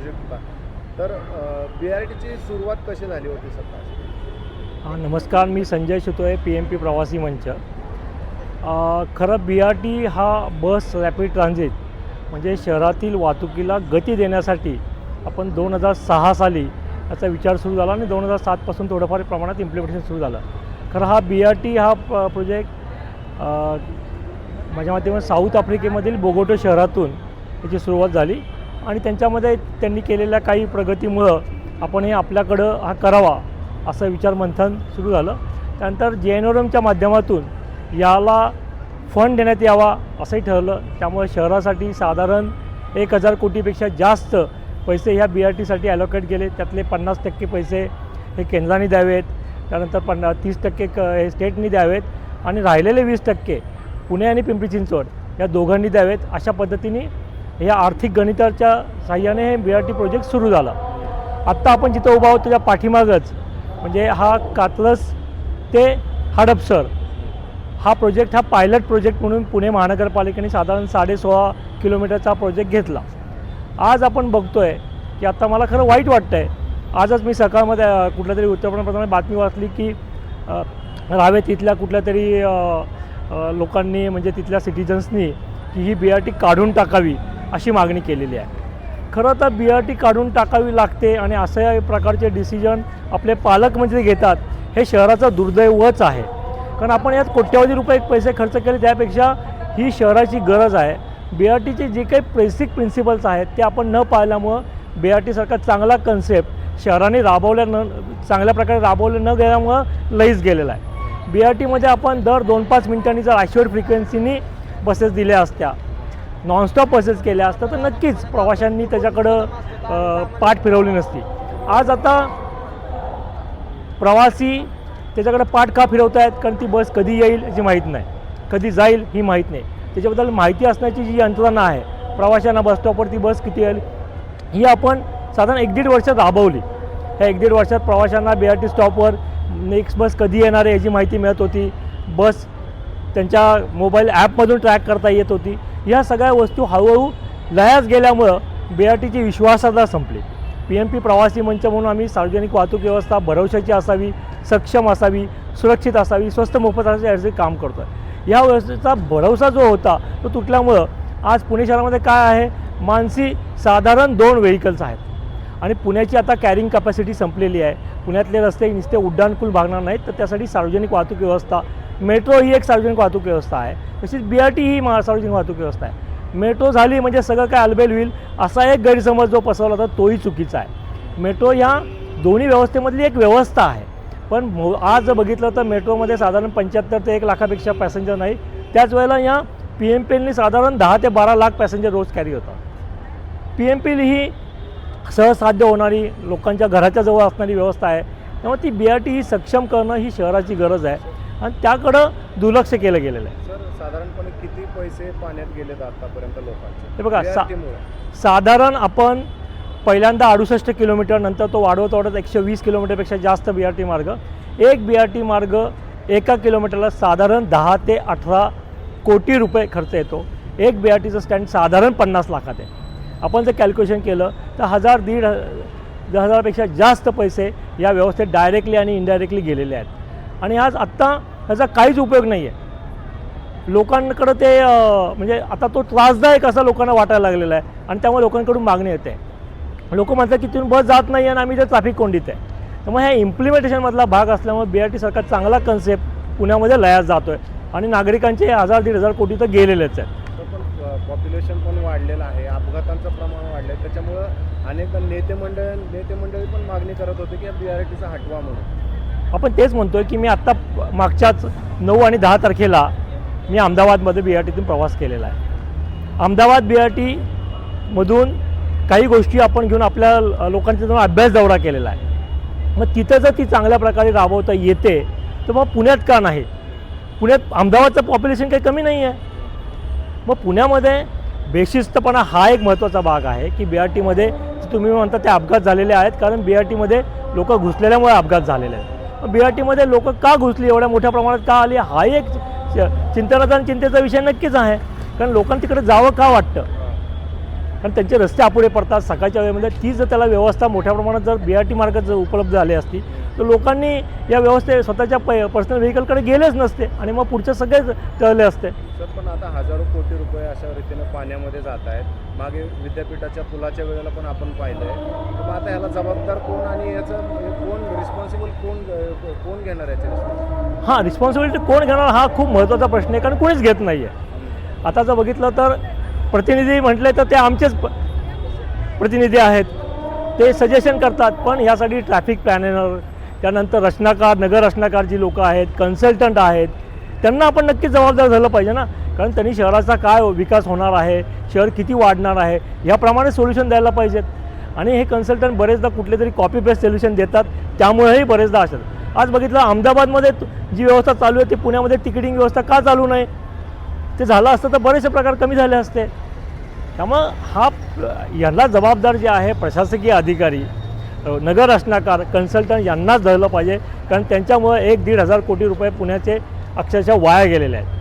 Project होता. तर बी R टीची सुरुवात कशी झाली होती सत्ता हा नमस्कार मी Sanjay Shitole P M P प्रवासी मंच. खरं बी आर टी हा बस रॅपिड ट्रान्झिट म्हणजे शहरातील वाहतुकीला गती देण्यासाठी आपण दोन हजार सहा साली याचा विचार सुरू झाला आणि दोन हजार सातपासून थोडंफार प्रमाणात इम्प्लिमेंटेशन सुरू झालं. खरं हा बी आर टी हा प्रोजेक्ट माझ्या माध्यमातून साऊथ आफ्रिकेमधील बोगोटो शहरातून याची सुरुवात झाली. आणि त्यांच्यामध्ये त्यांनी केलेल्या काही प्रगतीमुळं आपण हे आपल्याकडं हा करावा असं विचारमंथन सुरू झालं. त्यानंतर जे एन ओरमच्या माध्यमातून याला फंड देण्यात यावा असंही ठरलं. त्यामुळे शहरासाठी साधारण एक हजार कोटीपेक्षा जास्त पैसे ह्या बी आर टीसाठी ॲलोकेट केले. त्यातले पन्नास टक्के पैसे हे केंद्राने द्यावेत. त्यानंतर पन्ना तीस टक्के क हे स्टेटनी द्यावेत. आणि राहिलेले वीस टक्के पुणे आणि पिंपरी चिंचवड या दोघांनी द्यावेत अशा पद्धतीने या आर्थिक गणिताच्या साह्याने हे बी आर टी प्रोजेक्ट सुरू झाला. आत्ता आपण जिथं उभा आहोत त्याच्या पाठीमागच म्हणजे हा कातलस ते हडपसर हा प्रोजेक्ट हा पायलट प्रोजेक्ट म्हणून पुणे महानगरपालिकेने साधारण साडेसोळा किलोमीटरचा प्रोजेक्ट घेतला. आज आपण बघतो आहे की आता मला खरं वाईट वाटतं आहे आजच मी सकाळमध्ये कुठल्या तरी उत्तरप्रदेशमध्ये बातमी वाचली की अ, रावेत कुठल्या तरी लोकांनी म्हणजे तिथल्या सिटिझन्सनी की ही बी आर टी काढून टाकावी. अशी मागणी केलेली आहे. खरं तर बी आर टी काढून टाकावी लागते आणि अशा प्रकारचे डिसिजन आपले पालकमंत्री म्हणजे घेतात हे शहराचं दुर्दैवच आहे. कारण आपण यात कोट्यावधी रुपये पैसे खर्च केले त्यापेक्षा ही शहराची गरज आहे. बी आर टीचे जे काही बेसिक प्रिन्सिपल्स आहेत ते आपण न पाळल्यामुळं बी आर टीसारखा चांगला कन्सेप्ट शहराने राबवल्या न चांगल्या प्रकारे राबवले न गेल्यामुळं लईच गेलेला आहे. बी आर टीमध्ये आपण दर दोन पाच मिनिटांनी जर ॲश्युअर फ्रिक्वेन्सीनी बसेस दिल्या असत्या नॉनस्टॉप बसेस केल्या असतात तर नक्कीच प्रवाशांनी त्याच्याकडं पाठ फिरवली नसती. आज आता प्रवासी त्याच्याकडे पाठ का फिरवत आहेत कारण ती बस कधी येईल याची माहीत नाही. कधी जाईल ही माहीत नाही. त्याच्याबद्दल माहिती असण्याची जी यंत्रणा आहे प्रवाशांना बस स्टॉपवरती बस किती येईल ही आपण साधारण एक दीड वर्षात राबवली. ह्या एक दीड वर्षात प्रवाशांना बी आर टी स्टॉपवर नेक्स्ट बस कधी येणार आहे याची माहिती मिळत होती. बस त्यांच्या मोबाईल ॲपमधून ट्रॅक करता येत होती. ह्या सगळ्या वस्तू हळूहळू लयास गेल्यामुळं बी आर टीची विश्वासार्हता संपली. पी एम पी प्रवासी मंच म्हणून आम्ही सार्वजनिक वाहतूक व्यवस्था भरवशाची असावी सक्षम असावी सुरक्षित असावी स्वस्त मोफत असावी काम करतो आहे या व्यवस्थेचा भरवसा जो होता तो तुटल्यामुळं आज पुणे शहरामध्ये काय आहे? मानसी साधारण दोन व्हेकल्स आहेत. आणि पुण्याची आता कॅरिंग कॅपॅसिटी संपलेली आहे. पुण्यातले रस्ते नुसते उड्डाणपूल भागणार नाहीत तर त्यासाठी सार्वजनिक वाहतूक व्यवस्था मेट्रो ही एक सार्वजनिक वाहतूक व्यवस्था आहे. तशीच बी आर टी ही सार्वजनिक वाहतूक व्यवस्था आहे. मेट्रो झाली म्हणजे सगळं काय अलबेल होईल असा एक गैरसमज जो पसरवला होता तोही चुकीचा आहे. मेट्रो ह्या दोन्ही व्यवस्थेमधली एक व्यवस्था आहे. पण आज जर बघितलं तर मेट्रोमध्ये साधारण पंच्याहत्तर ते एक लाखापेक्षा पॅसेंजर नाही. त्याच वेळेला या पी एम पी एलनी साधारण दहा ते बारा लाख पॅसेंजर रोज कॅरी होतात. पी एम पी एल ही सहसाध्य होणारी लोकांच्या घराच्या जवळ असणारी व्यवस्था आहे. त्यामुळे ती बी आर टी ही सक्षम करणं ही शहराची गरज आहे. आणि त्याकडं दुर्लक्ष केलं गेलेलं आहे. सर साधारणपणे किती पैसे पाण्यात गेलेत आतापर्यंत लोकांचे? हे बघा, सा-. साधारण आपण पहिल्यांदा अडुसष्ट किलोमीटर नंतर तो वाढवत वाढत एकशे वीस किलोमीटरपेक्षा जास्त बी आर टी मार्ग. एक बी आर टी मार्ग एका किलोमीटरला साधारण दहा ते अठरा कोटी रुपये खर्च येतो. एक बी आर टीचं स्टँड साधारण पन्नास लाखात आहे. आपण जर कॅल्क्युलेशन केलं तर हजार दीड हजारापेक्षा जास्त पैसे या व्यवस्थेत डायरेक्टली आणि इनडायरेक्टली गेलेले आहेत. आणि आज आत्ता ह्याचा काहीच उपयोग नाही आहे लोकांकडं ते म्हणजे आता तो त्रासदायक असा लोकांना वाटायला लागलेला आहे आणि त्यामुळे लोकांकडून मागणी येते. लोक म्हणतात की तिथून बस जात नाही आणि आम्ही जर ट्रॅफिक कोंडीत आहे. त्यामुळे ह्या इम्प्लिमेंटेशनमधला भाग असल्यामुळे बी आर टी सारखा चांगला कन्सेप्ट पुण्यामध्ये लयास जातो आहे आणि नागरिकांचे हजार दीड हजार कोटी तर गेलेलेच आहेत. पण पॉप्युलेशन पण वाढलेलं आहे अपघातांचं प्रमाण वाढलं आहे त्याच्यामुळं अनेक नेते मंडळ नेते मंडळी पण मागणी करत होते की बी आर टीचा हटवा म्हणून. आपण तेच म्हणतोय की मी आत्ता मागच्याच नऊ आणि दहा तारखेला मी अहमदाबादमध्ये बी आर टीतून प्रवास केलेला आहे. अहमदाबाद बी आर टीमधून काही गोष्टी आपण घेऊन आपल्या अ, लोकांच्या जवळ अभ्यास दौरा केलेला आहे. मग तिथं जर ती चांगल्या प्रकारे राबवता येते तर मग पुण्यात का नाही? पुण्यात अहमदाबादचं पॉप्युलेशन काही कमी नाही आहे. मग पुण्यामध्ये बेशिस्तपणा हा एक महत्त्वाचा भाग आहे की बी आर टीमध्ये तुम्ही म्हणता ते अपघात झालेले आहेत कारण बी आर टीमध्ये लोकं घुसलेल्यामुळे अपघात झालेले आहेत. बी आर टीमध्ये लोक का घुसली? एवढ्या मोठ्या प्रमाणात का आली? हा एक चिंतनाचा आणि चिंतेचा विषय नक्कीच आहे. कारण लोकांना तिकडे जावं का वाटतं? कारण त्यांचे रस्ते अपुरे पडतात. सकाळच्या वेळेमध्ये ती जर त्याला व्यवस्था मोठ्या प्रमाणात जर बी आर टी मार्गात जर उपलब्ध झाली असती तर लोकांनी या व्यवस्थे स्वतःच्या प पर्सनल व्हेकलकडे गेलेच नसते आणि मग पुढचे सगळेच टळले असते. सर पण आता हजारो कोटी रुपये अशा रीतीने पाण्यामध्ये जात आहेत. मागे विद्यापीठाच्या पुलाच्या वेळेला पण आपण पाहिलं आहे तर मग आता ह्याला जबाबदार कोण आणि याचं कोण रिस्पॉन्सिबल कोण कोण घेणार याचे रिस्पॉन्सिबल हां रिस्पॉन्सिबिलिटी कोण घेणार हा खूप महत्त्वाचा प्रश्न आहे कारण कोणीच घेत नाही आहे आता जर बघितलं तर प्रतिनिधी म्हटले तर ते आमचेच प्रतिनिधी आहेत. ते सजेशन करतात पण यासाठी ट्रॅफिक प्लॅनर त्यानंतर रचनाकार नगर रचनाकार जी लोकं आहेत कन्सल्टंट आहेत त्यांना आपण नक्कीच जबाबदार झालं पाहिजे ना? कारण त्यांनी शहराचा काय विकास होणार आहे? शहर किती वाढणार आहे? याप्रमाणे सोल्युशन द्यायला पाहिजेत. आणि हे कन्सल्टंट बरेचदा कुठले तरी कॉपी पेस्ट सोल्युशन देतात. त्यामुळेही बरेचदा असतात आज बघितलं अहमदाबादमध्ये जी व्यवस्था चालू आहे ती पुण्यामध्ये तिकिटिंग व्यवस्था का चालू नाही? ते झालं असतं तर बरेचसे प्रकार कमी झाले असते. त्यामुळं हा यांना जबाबदार जे आहे प्रशासकीय अधिकारी नगर रचनाकार कन्सल्टंट यांनाच धरलं पाहिजे. कारण त्यांच्यामुळं एक दीड हजार कोटी रुपये पुण्याचे अक्षरशः वाया गेलेले आहेत.